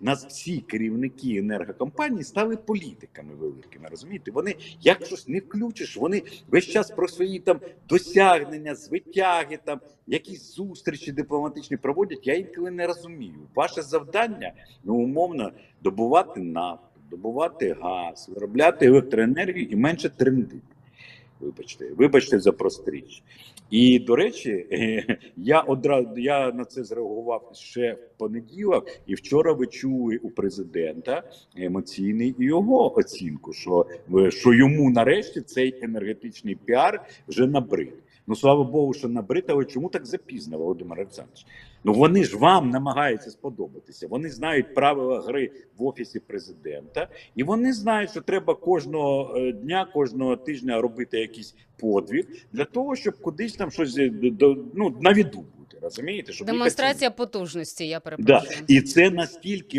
нас всі керівники енергокомпаній стали політиками великими. Розумієте? Вони як щось не включиш, вони весь час про свої там досягнення, звитяги, там якісь зустрічі дипломатичні проводять. Я інколи не розумію. Ваше завдання ну умовно добувати нафту, добувати газ, виробляти електроенергію і менше трендити. Вибачте, вибачте за простріч. І до речі, я одразу я на це зреагував ще в понеділок, і вчора ви чули у президента емоційний і його оцінку, що, що йому нарешті цей енергетичний піар вже набрид. Ну слава Богу, що набрид, але чому так запізно, Володимир Олександрович? Ну вони ж вам намагаються сподобатися. Вони знають правила гри в офісі президента, і вони знають, що треба кожного е, дня, кожного тижня робити якийсь подвиг для того, щоб кудись там щось е, ну на віду бути. Розумієте, щоб Демонстрація потужності, я перепрошую. да. і це настільки